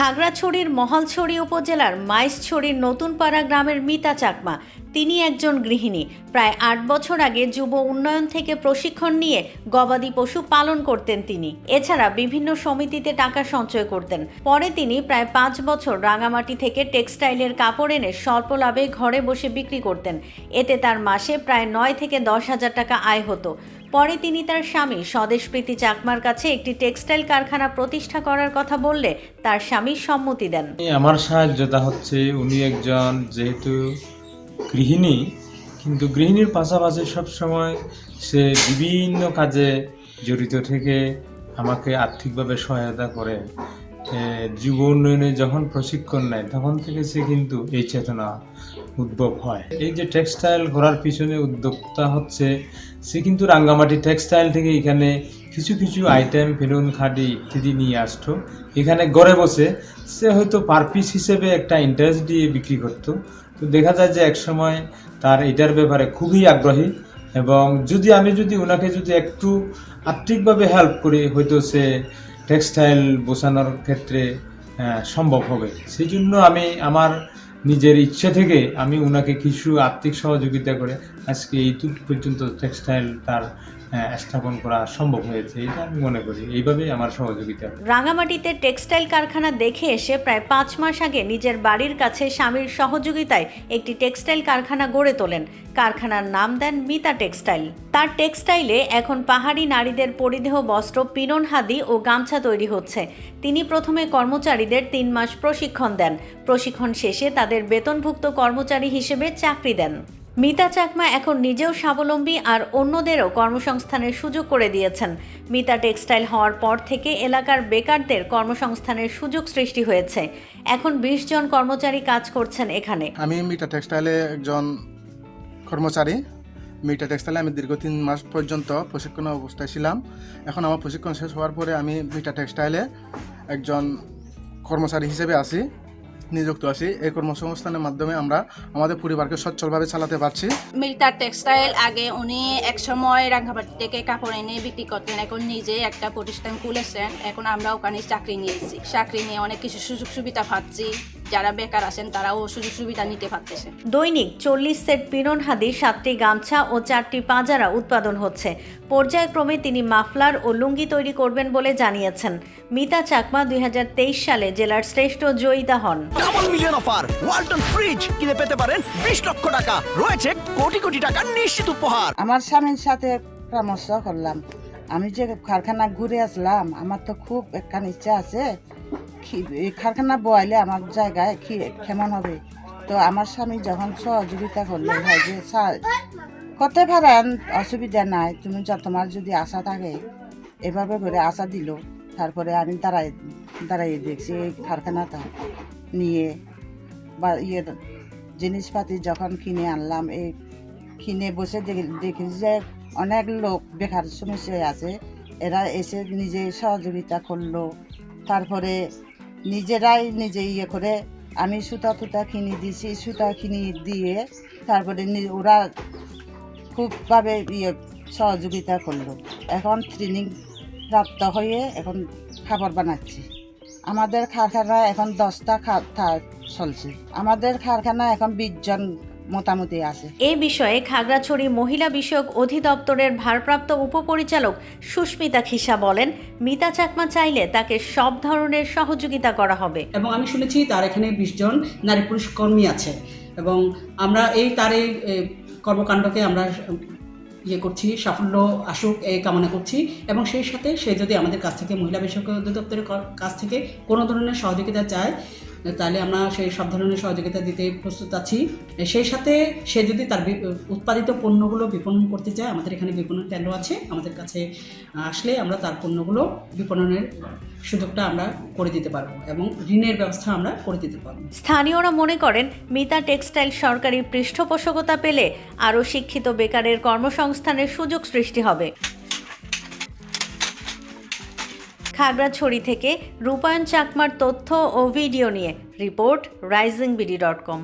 খাগড়াছড়ির মহলছড়ি উপজেলার মাইসছড়ির নতুনপাড়া গ্রামের মিতা চাকমা তিনি একজন গৃহিণী। প্রায় আট বছর আগে যুব উন্নয়ন থেকে প্রশিক্ষণ নিয়ে গবাদি পশু পালন করতেন তিনি। এছাড়া বিভিন্ন সমিতিতে টাকা সঞ্চয় করতেন। পরে তিনি প্রায় পাঁচ বছর রাঙামাটি থেকে টেক্সটাইলের কাপড় এনে স্বল্প লাভে ঘরে বসে বিক্রি করতেন। এতে তার মাসে প্রায় নয় থেকে দশ হাজার টাকা আয় হতো। পরে তিনি তার স্বামী স্বদেশপ্রীতি চাকমার কাছে একটি টেক্সটাইল কারখানা প্রতিষ্ঠা করার কথা বললে তার স্বামী সম্মতি দেন। আমার সাহায্যতা হচ্ছে উনি একজন যেহেতু গৃহিণী, কিন্তু গৃহিণীর পাশাপাশি সবসময় সে বিভিন্ন কাজে জড়িত থেকে আমাকে আর্থিকভাবে সহায়তা করে। যুব উন্নয়নে যখন প্রশিক্ষণ নেয়, তখন থেকে সে কিন্তু এই চেতনা উদ্ভব হয়। এই যে টেক্সটাইল করার পিছনে উদ্যোক্তা হচ্ছে, সে কিন্তু রাঙ্গামাটি টেক্সটাইল থেকে এখানে কিছু কিছু আইটেম, ফেলুন খাডি ইত্যাদি নিয়ে আসতো। এখানে গড়ে বসে। সে হয়তো পার পিস হিসেবে একটা ইন্টারেস্ট দিয়ে বিক্রি করতো। তো দেখা যায় যে একসময় তার এটার ব্যাপারে খুবই আগ্রহী এবং যদি আমি যদি ওনাকে যদি একটু আর্থিকভাবে হেল্প করি, হয়তো সে টেক্সটাইল বোসানোর ক্ষেত্রে সম্ভব হবে। সেই জন্য আমি আমার নিজের ইচ্ছে থেকে আমি ওনাকে কিছু আর্থিক সহযোগিতা করে আজকে এইটুক পর্যন্ত টেক্সটাইল তার স্থাপন করা সম্ভব হয়েছে, এটা আমি মনে করি। এইভাবেই আমার সহযোগিতা। রাঙামাটিতে টেক্সটাইল কারখানা দেখে এসে প্রায় পাঁচ মাস আগে নিজের বাড়ির কাছে স্বামীর সহযোগিতায় একটি টেক্সটাইল কারখানা গড়ে তোলেন। কারখানার নাম দেন মিতা টেক্সটাইল। তার টেক্সটাইলে এখন পাহাড়ি নারীদের পরিধেয় বস্ত্র, পিনন হাদি ও গামছা তৈরি হচ্ছে। তিনি প্রথমে কর্মচারীদের তিন মাস প্রশিক্ষণ দেন। প্রশিক্ষণ শেষে তাদের বেতনভুক্ত কর্মচারী হিসেবে চাকরি দেন। মিতা চাকমা এখন নিজেও স্বাবলম্বী আর অন্যদেরও কর্মসংস্থানের সুযোগ করে দিয়েছেন। মিতা টেক্সটাইল হওয়ার পর থেকে এলাকার বেকারদের কর্মসংস্থানের সুযোগ সৃষ্টি হয়েছে। এখন বিশ জন কর্মচারী কাজ করছেন এখানে। আমি মিটা টেক্সটাইলে একজন কর্মচারী। মিটা টেক্সটাইলে আমি দীর্ঘ তিন মাস পর্যন্ত প্রশিক্ষণ অবস্থায় ছিলাম। এখন আমার প্রশিক্ষণ শেষ হওয়ার পরে আমি মিটা টেক্সটাইলে একজন কর্মচারী হিসেবে আছি। নিযুক্ত আছি। এই কর্মসংস্থানের মাধ্যমে আমরা আমাদের পরিবারকে সচ্ছলভাবে চালাতে পারছি। মিল্টার টেক্সটাইল আগে উনি এক সময় রাঙ্গামাটি থেকে কাপড় এনে বিক্রি করতেন, এখন নিজে একটা প্রতিষ্ঠান খুলেছেন। এখন আমরা ওখানে চাকরি নিয়েছি। চাকরি নিয়ে অনেক কিছু সুযোগ সুবিধা পাচ্ছি। যারা বেকার আছেন তারাও সুযোগ সুবিধা নিতে পারতেছে দৈনিক চল্লিশ সেট পিনন হাদি সাতটি গামছা ও চারটি পাজারা উৎপাদন হচ্ছে। পর্যায়ক্রমে তিনি মাফলার ও লুঙ্গি তৈরি করবেন বলে জানিয়েছেন। মিতা চাকমা দুই হাজার তেইশ সালে জেলার শ্রেষ্ঠ জয়িতা হন। Double million offer Walton fridge কিনে পেতে পারেন বিশ লক্ষ টাকা। রয়েছে কোটি কোটি টাকার নিশ্চিত উপহার। আমার স্বামীর সাথে পরামর্শ করলাম। আমি যে কারখানা ঘুরে আসলাম আমার তো খুব একখান ইচ্ছা আছে কারখানা বয়ালে আমার জায়গায় কেমন হবে। তো আমার স্বামী যখন সহযোগিতা করলেন, হয় যে, স্যার, করতে পারেন, অসুবিধা নাই, তুমি তোমার যদি আশা থাকে, এভাবে করে আশা দিল। তারপরে আমি দাঁড়াই, দাঁড়াইয়ে দেখছি এই কারখানাটা নিয়ে বা ইয়ে জিনিসপাতি যখন কিনে আনলাম, এই কিনে বসে দেখি যে অনেক লোক বেকার সমস্যায় আছে। এরা এসে নিজে সহযোগিতা করল। তারপরে নিজেরাই নিজে ইয়ে করে আমি সুতা ফুতা কিনে দিয়েছি, সুতা কিনে দিয়ে তারপরে ওরা খুবভাবে ইয়ে সহযোগিতা করল। এখন ট্রেনিং প্রাপ্ত হয়ে এখন খাবার বানাচ্ছি। আমাদের কারখানা এখন দশটা খা চলছে। আমাদের কারখানা এখন বিশ মোটামুটি আছে। এ বিষয়ে খাগড়াছড়ি মহিলা বিষয়ক অধিদপ্তরের ভারপ্রাপ্ত উপপরিচালক সুস্মিতা খিসা বলেন মিতা চাকমা চাইলে তাকে সব ধরনের সহযোগিতা করা হবে। এবং আমি শুনেছি তার এখানে বিশ জন নারী পুরুষ কর্মী আছে। এবং আমরা এই তার এই কর্মকাণ্ডকে আমরা ইয়ে করছি সাফল্য আসুক এই কামনা করছি। এবং সেই সাথে সে যদি আমাদের কাছ থেকে মহিলা বিষয়ক অধিদপ্তরের কাছ থেকে কোনো ধরনের সহযোগিতা চায় তাহলে আমরা সেই সব ধরনের সহযোগিতা দিতে প্রস্তুত আছি। সেই সাথে সে যদি তার উৎপাদিত পণ্যগুলো বিপণন করতে চায়, আমাদের এখানে বিপণন কেন্দ্র আছে, আমাদের কাছে আসলে আমরা তার পণ্যগুলো বিপণনের সুযোগটা আমরা করে দিতে পারব এবং ঋণের ব্যবস্থা আমরা করে দিতে পারব। স্থানীয়রা মনে করেন, মিতা টেক্সটাইল সরকারি পৃষ্ঠপোষকতা পেলে আরও শিক্ষিত বেকারের কর্মসংস্থানের সুযোগ সৃষ্টি হবে। খাগড়াছড়ি থেকে রূপায়ণ চাকমার তথ্য ও ভিডিও নিয়ে report rising BD dot com.